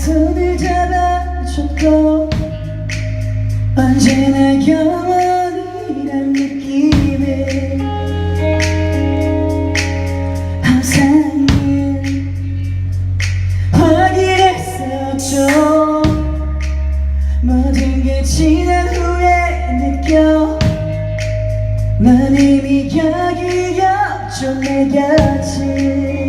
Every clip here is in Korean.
손을 잡아줘도 언제나 영원이란 느낌에 항상 확인했었죠. 모든 게 지난 후에 느껴. 넌 이미 여기 없죠 내 곁에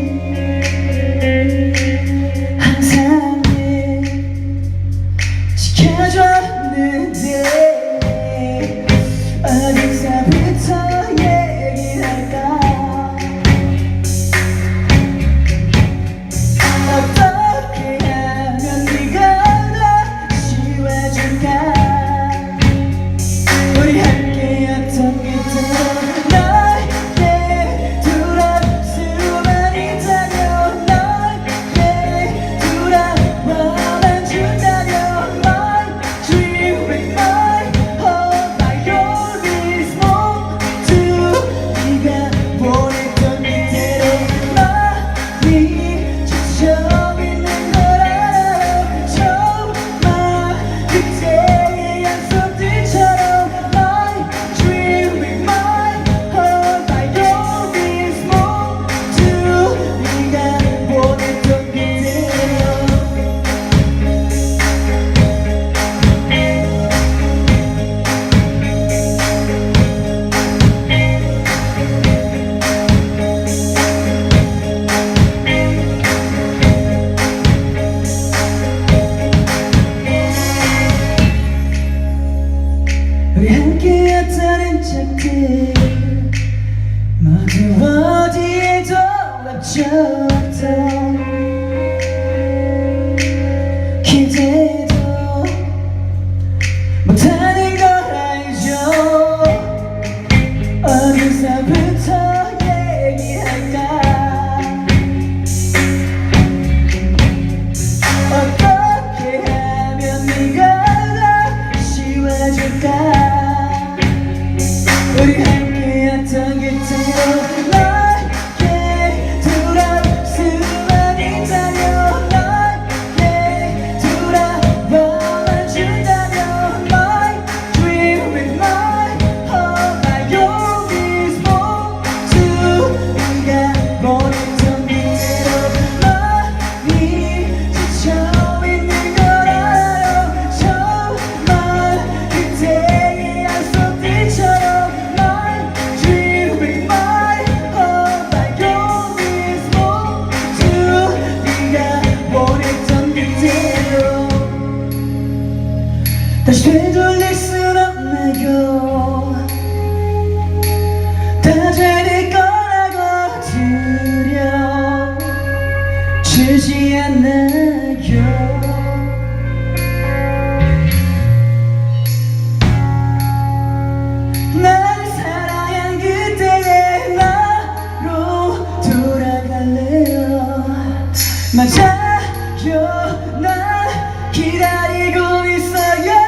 줬던 기대도 못하는 걸 알죠. 어디서부터 얘기할까? 어떻게 하면 네가 다시 와줄까? 우리 함께했던 게 더나 맞아요 난 기다리고 있어요.